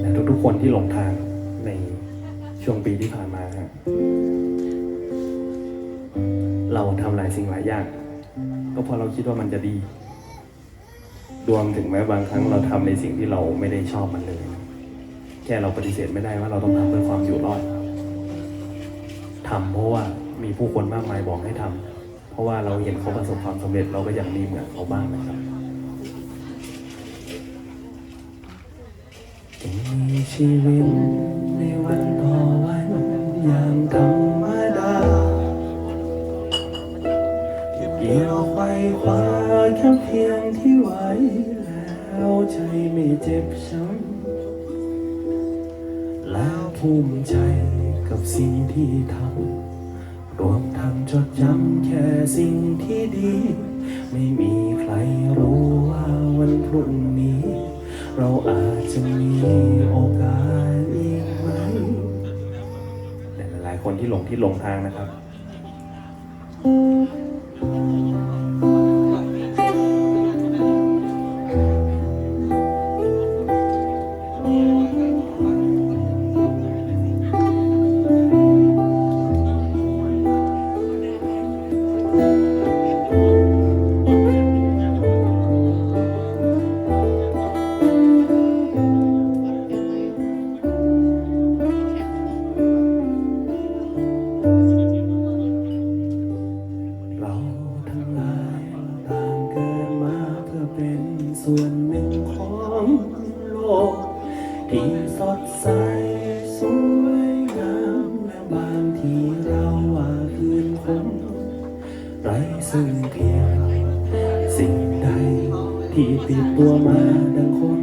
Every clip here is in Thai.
และทุกๆคนที่หลงทางในช่วงปีที่ผ่านมาครับเราทำหลายสิ่งหลายอย่าง ก็เพราะเราคิดว่ามันจะดีรวมถึงแม้บางครั้งเราทำในสิ่งที่เราไม่ได้ชอบมันเลย แค่เราปฏิเสธไม่ได้ว่าเราต้องทำเพื่อความอยู่รอดทำเพราะว่ามีผู้คนมากมายบอกให้ทำเพราะว่าเราเห็นเขาประสบความสำเร็จเราก็อยากมีเหมือนเขาบ้างนะครับจะ มีชีวิตในวันต่อวันอย่างธรรมดาเก็บเกี่ยวไขว้คว้าแค่เพียงที่ไหวแล้วใจไม่เจ็บช้ำแล้วภูมิใจกับสิ่งที่ทำรวมทั้งจดจำแค่สิ่งที่ดี ไม่มีใครรู้ว่าวันพรุ่งนี้ เราอาจจะมีโอกาสอีกไหมแต่หลายคนที่หลงที่หลงทางนะครับ ส่วนหนึ่งของโลก ที่สดใสสวยงามและบางทีเราว่าคืนคงไรซึ่งเพียงสิ่งใดที่ติดตัวมาดังคน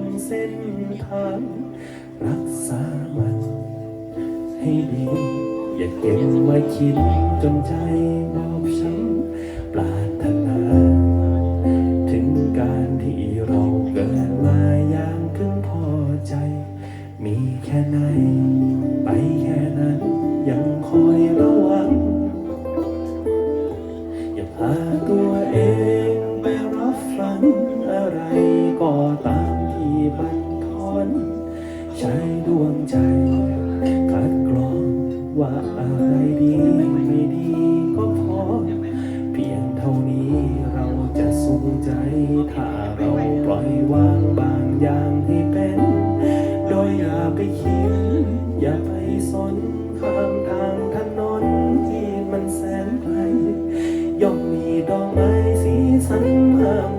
นเส้นทางรักษามันให้ดี อย่าเก็บไว้คิดจนใจบอบช้ำปรารถนา ถึงการที่เราเกิดมาอย่างพึงพอใจ มีแค่ไหน ใช้ดวงใจ คัดกรองว่าอะไรดีไม่ดีก็พอ เพียงเท่านี้เราจะสุขใจ ถ้าเราปล่อยวางบางอย่างให้เป็น โดยอย่าไปคิด อย่าไปสนข้ามทางถนนที่มันแสนไกลย่อมมีดอกไม้สีสันมาก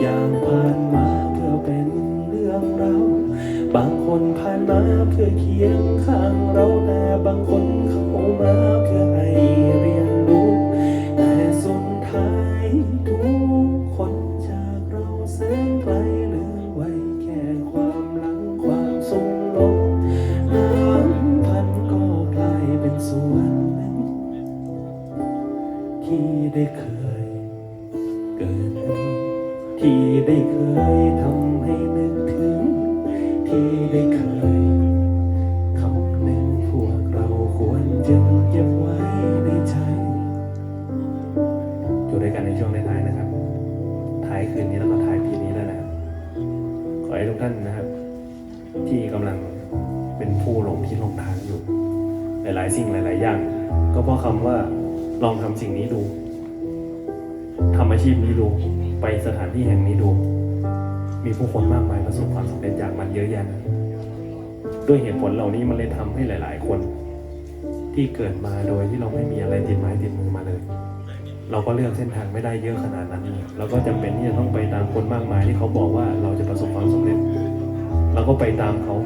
อย่างผ่านมาเพื่อเป็นเรื่องเรา บางคนผ่านมาเพื่อเคียงข้างเราแต่บางคนเข้ามาเพื่อให้ ได้เคยทำให้นึกถึง ที่ได้เคยคำหนึ่งพวกเราควรจะเก็บไว้ในใจอยู่ด้วยกันในช่วงท้ายๆนะครับท้ายคืนนี้แล้วก็ท้ายปีนี้แล้วนะครับขอให้ทุกท่านนะครับ ที่กำลังเป็นผู้หลงที่หลงทางอยู่ หลายๆ สิ่งหลาย ๆ อย่าง ก็เพราะคำว่าลองทำสิ่งนี้ดูทำอาชีพนี้ดู ไปสถานที่แห่งนี้ดู มีผู้คนมากมายประสบความสำเร็จจากมันเยอะแยะนะด้วยเหตุผลเหล่านี้มันเลยทำให้หลาย ๆ คน ที่เกิดมาโดยที่เราไม่มีอะไรติดไม้ติดมือมาเลย เราก็เลือกเส้นทางไม่ได้เยอะขนาดนั้นเลยเราก็จำเป็นที่จะต้องไปตามคนมากมายที่เขาบอกว่าเราจะประสบความสำเร็จเราก็ไปตามเขา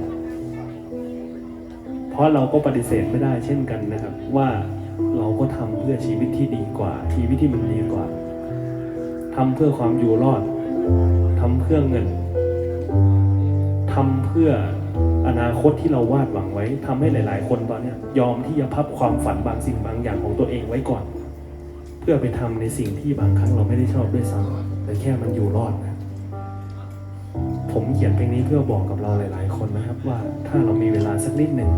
เพราะเราก็ปฏิเสธไม่ได้เช่นกันนะครับ ว่าเราก็ทำเพื่อชีวิตที่ดีกว่า ชีวิตที่มันดีกว่า ทำเพื่อความอยู่รอดทำเพื่อเงินทำเพื่ออนาคตที่เราวาดหวังไว้ทำให้หลาย ๆ คนตอนนี้ยอมที่จะพับความฝันบางสิ่งบางอย่างของตัวเองไว้ก่อน เพื่อไปทำในสิ่งที่บางครั้งเราไม่ได้ชอบด้วยซ้ำแต่แค่มันอยู่รอดนะผมเขียนเพลงนี้เพื่อบอกกับเราหลาย ๆ คนนะครับว่าถ้าเรามีเวลาสักนิดหนึ่ง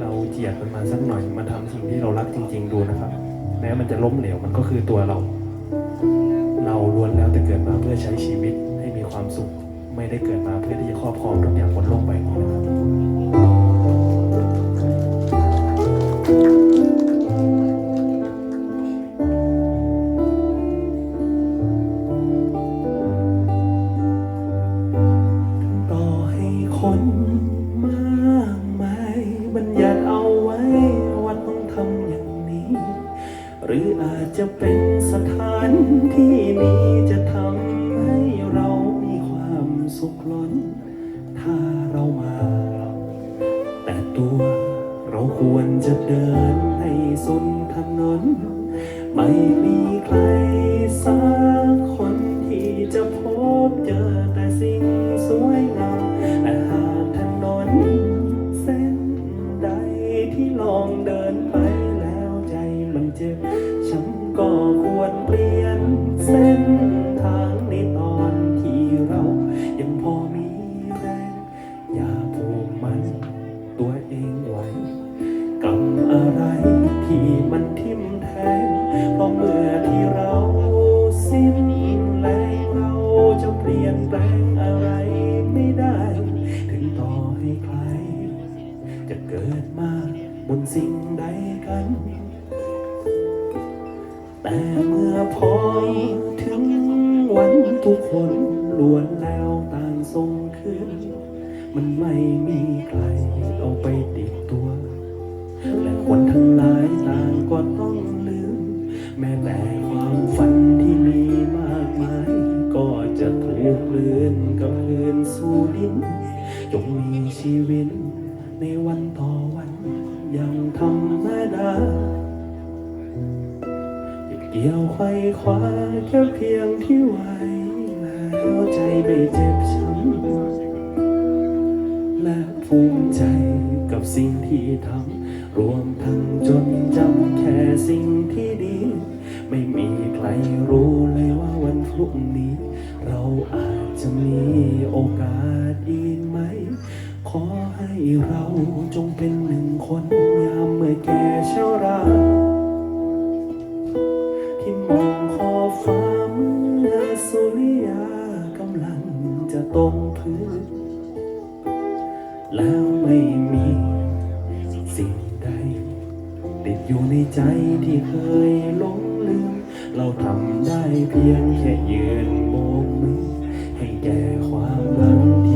เราเจียดมันมาสักหน่อยมาทำสิ่งที่เรารักจริง ๆ ดูนะครับ แม้มันจะล้มเหลวมันก็คือตัวเรา เกิดมาเพื่อใช้ชีวิตให้มีความสุข ไม่ได้เกิดมาเพื่อที่จะครอบครองทุกอย่างบนโลกใบนี้นะครับ ถ้าเรามา แต่ตัวเราควรจะเดินให้สุนถนน ไม่มีใครสักคนที่จะพบเจอแต่สิ่งสวยงาม แต่เมื่อพอถึงวันทุกคนล้วนแล้วต่างทรงขึ้น มันไม่มีใครเอาไปติดตัว และคนทั้งหลายต่างก็ต้องลืม แม้แต่ความฝันที่มีมากมาย ก็จะถูกกลืนกับคืนสู่ดินจงมีชีวิตในวันต่อ ไขว้คว้าแค่เพียงที่ไหวแล้วใจไม่เจ็บช้ำและภูมิใจกับสิ่งที่ทำรวมทั้งจนจำแค่สิ่งที่ดี ไม่มีใครรู้เลยว่าวันพรุ่งนี้ เราอาจจะมีโอกาสอีกไหม ขอให้เราจงเป็น งพื้น แล้วไม่มีสิ่งใด ติดอยู่ในใจที่เคยหลงลืม เราทำได้เพียงแค่ยืนโบกมือให้แก่ความหลังที่